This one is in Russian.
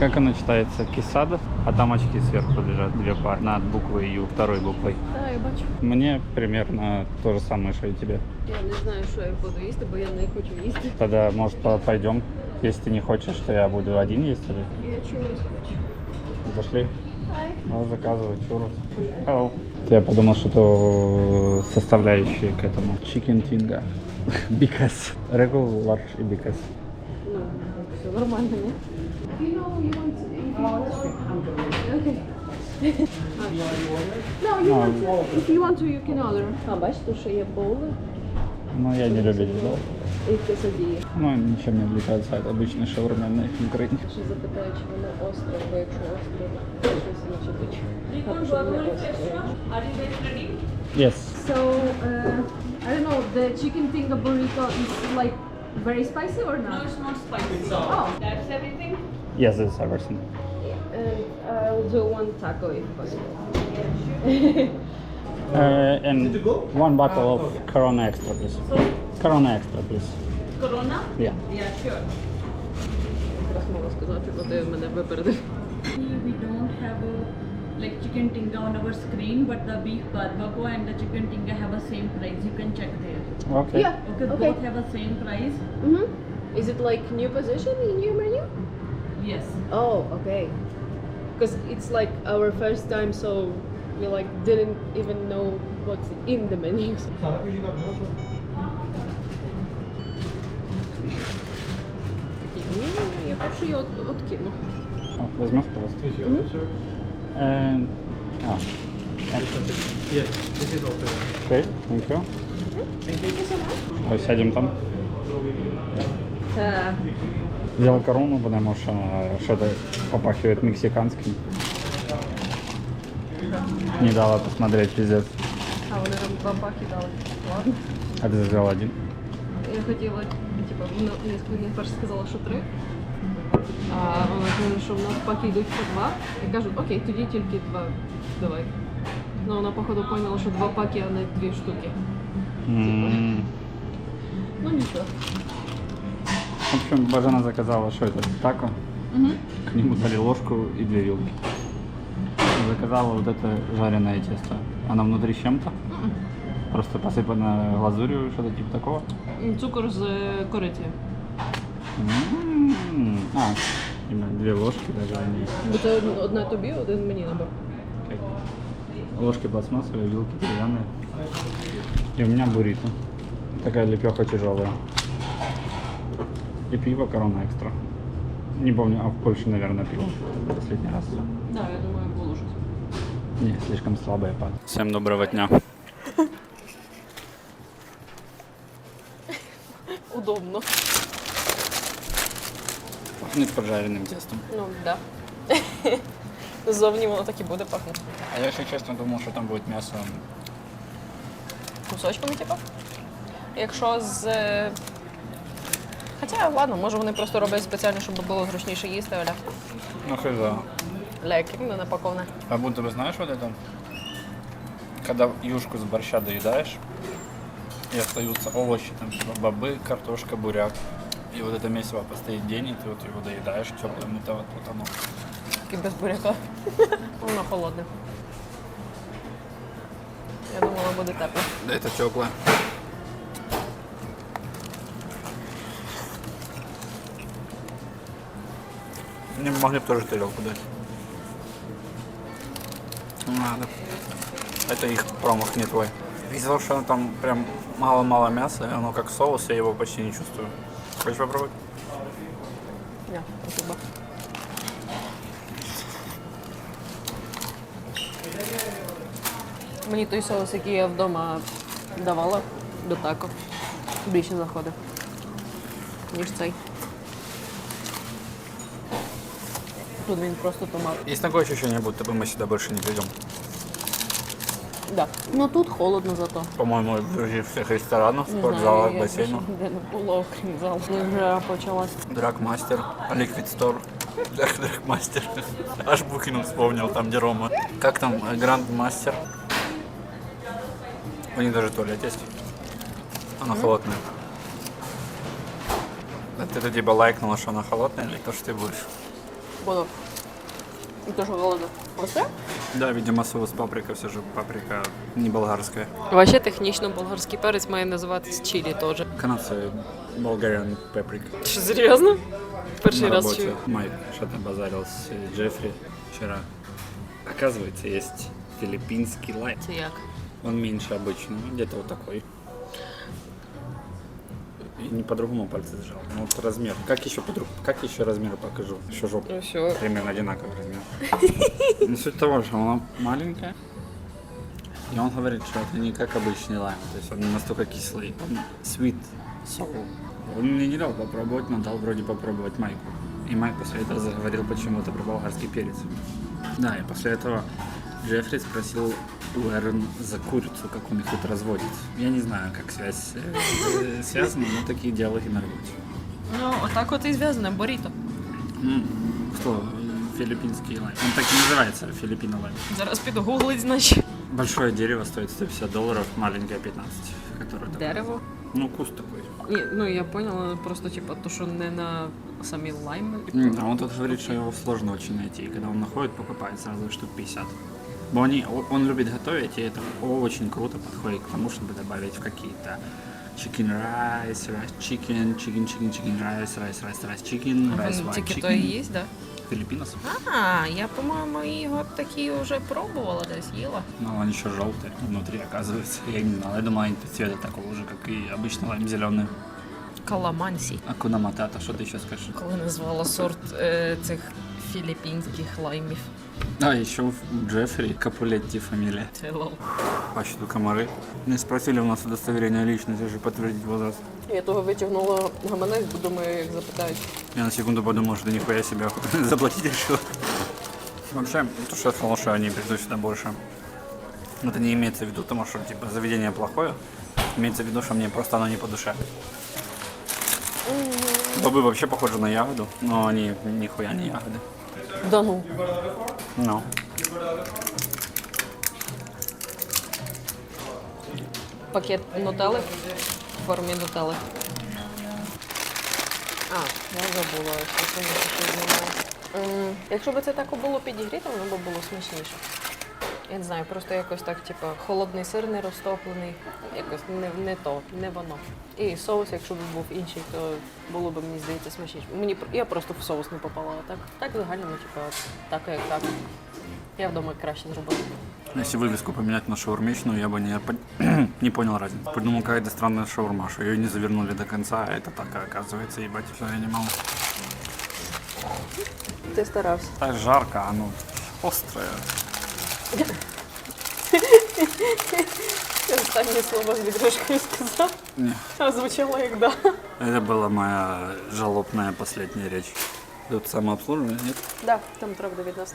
Как оно читается? Кисада, а там очки сверху лежат, две пары, над буквой Ю, второй буквой. Так, я бачу. Мне примерно то же самое, что и тебе. Я не знаю, що я буду їсти, бо я не хочу їсти. Тогда, может, по- пойдем? Если ты не хочешь, то я буду один есть или? Я чогось хочу. Зашли? Ну, заказывай чурос. Hello. Я подумал, что это составляющие к этому. Chicken tinga. Big S. Regular, large и big S. Ну, все нормально, ні? You know, you want to eat Okay. No, you want to, if you want to, you can order. А, бачите, що є боули Ну, я не любитель, да? і quesadilla. Ну, ничем не отличается от обычной шаурменной икры. Ще запитаю, чи воно остре, бо якщо остре, то щось інше буде. Так, щоб не остре. Yes. So, uh, I don't know, the chicken tinga burrito is like very spicy or No, not? it's not spicy. Oh, That's everything. Yes, this is everything. And I'll do one taco if possible. Uh, and one bottle of Corona Extra, please. Corona Extra, please. Corona? Yeah. Yeah, sure. Якраз можу сказати, бо ти мене випередив. We don't have a, like chicken tinga on our screen, but the beef barbacoa and the chicken tinga have a same price. You can check there. Okay. Yeah, Okay, okay. both have a same price. Mm-hmm. Is it like new position in your menu? Yes. Oh, okay. Because it's like our first time, so we like didn't even know what's in the menu. Ні, я перше її от, откину. О, возьмешь, пожалуйста. And, а. Yes, this is also. Okay, thank you. Ой, сядем там. Та, Взял корону, потому что что-то попахивает мексиканским. Не дала посмотреть, пиздец. а вони нам два паки дали. Ладно. А ты взял один? Я хотіла, типу, вона мені перше сказала, що три. А вона каже, що в нас паки йдуть по два. Я кажу, окей, тоді тільки два давай. Ну вона походу поняла, що два паки, а не дві штуки. М. Ну нічого. В общем, Бажана заказала, что это, тако. Угу. К нему дали ложку и две вилки. Заказала вот это жареное тесто. Оно внутри с чем-то? Просто посыпано глазурью, что-то типа такого? Цукор з е, корицею. М. А, именно две ложки даже они. Це од- одна тобі, один мені набор. Ложки пластмассовые, вилки деревянные. И у меня буррито. Такая лепеха тяжелая. И пиво корона экстра. Не помню, а в Польше, наверное, пил последний раз. Так, я думаю, було щось. Не, слишком слабая пад. Всем доброго дня. Удобно. Пахнет поджаренным тестом. Ну. Да. Ззовні воно так і буде пахнути. А я, если честно, думал, что там будет мясо. Кусочками, типу. Якщо з. е, Хоча, ладно, може вони просто роблять спеціально, щоб було зручніше їсти, але Ну, хз. лекі, не напаковане. А будто бы знаешь вот это? Когда юшку с борща доедаешь, и остаются овощи, там типа бобы, картошка, буряк. И вот это месиво постоит день, и ты вот его доедаешь теплым, это вот, вот оно. Тільки без буряка. Воно холодне. Я думала, буде тепло. Да это теплое. Мне могли бы тоже тарелку дать. Не Надо. Это их промах, не твой. Из-за того, что там прям мало-мало мяса, и оно как соус, я его почти не чувствую. Хочешь попробовать? Ні, спасибо. Мені той соус, який я вдома давала до тако, більше заходив, ніж цей. Тут він просто томат. Есть такое ощущение, будто бы мы сюда больше не придем. Да. Ну тут холодно зато. По-моему, в других всех ресторанах, Не спортзалах, знаю, я бассейнах. більше Де не було, окрім залу. Вже почалась. Драгмастер, Liquid Store. Драг Драгмастер. Аж Букину вспомнил, там где Рома. Как там, э, Гранд Мастер? У них даже туалет есть. Она холодная. А ты типа лайкнула, что она холодная, или то, что ты будешь? Буду. І теж голодно. Оце? Да, видимо, соус паприка все же паприка не болгарская. Вообще технічно болгарський перець має називатись чилі теж. Канадцы Bulgarian paprika. Що, серйозно? Перший На раз работе чую. Майк что-то базарил с э, Джеффри вчера. Оказывается, есть филиппинский лайм. Це як? Он меньше обычного, где-то вот такой. Не по-другому пальцы сжал. Ну вот размер. Как еще по Как еще размеры покажу? Еще жопу. Ну все. Примерно одинаковый размер. Но суть того, что она маленькая. И он говорит, что это не как обычный лайм. То есть он не настолько кислый. Он sweet sour. Он мне не дал попробовать, но дал вроде попробовать Майку. И Майк после этого заговорил почему-то про болгарский перец. Да, и после этого Джеффри спросил у Эрн за курицу, как у них тут разводят. Я не знаю, как связь э, связана, но такие диалоги на работе. Ну, отак от і зв'язане, боріто. М, Что, филиппинский лайм? Он так и называется, филиппино лайм. Зараз піду гуглить, значить. Большое дерево стоит 150 долларов, маленькое 15. Которое такое- Дерево. Ну, куст такой. Ні, ну я поняла, просто типа то, що не на самі лайми. М, А он тут говорит, что его сложно очень найти. И когда он находит, покупает сразу штук 50. Бо они, о- он любит готовить, и это очень круто подходит к тому, чтобы добавить в какие-то chicken rice, rice chicken, chicken, chicken, chicken rice, rice, rice, rice chicken, rice white Тільки chicken. то і є, да? Филиппинос. А, я, по-моєму, його такі вже пробувала десь, їла. Но он еще желтый внутри, оказывается. Я не знал. Я думал, они цвета такого же, как и обычно лайм зеленый. Каламансі. Акуна Матата, что ты еще скажешь? Коли назвала сорт е, цих філіппінських лаймів. А, еще у Джеффри Капулетти фамилия. Це лол. Повсюду комары. Не спросили у нас удостоверение личности, уже подтвердить возраст. Я того витягнула гаманець, бо думаю, як запитають. Я на секунду подумал, что нихуя себе заплатить решил. Вообще, то, что я сказал, что я не приду сюда больше. Это не имеется в виду тому, что типа заведение плохое. Имеется в виду, что мне просто оно не по душе. Бобы вообще похожи на ягоду, но они нихуя не ягоды. Да ну. Ну. Пакет нутелли в формі нутелли. А, я забула, що це не Якщо б це так було підігріто, воно б було смачніше Я не знаю, просто якось так, типу, холодний сир не розтоплений, якось не, не то, не воно. І соус, якщо б був інший, то було б, мені здається, смачніше. Мені пр- я просто в соус не попала, а так, так загально, ну, типу, так як так. Я вдома краще зробила. Если вывеску поменять на шаурмичную, я бы не, пон- не понял разницы. Подумал, какая-то странная шаурма, что ее не завернули до конца, а это так оказывается, ебать, все, я не могу. Ти старався. Так жарко, оно острое. Останнє слово з відрижкою сказав, Не, а звучало як да. это была моя жалобная последняя речь. Тут самообслуживание, нет? Да, там треба від нас.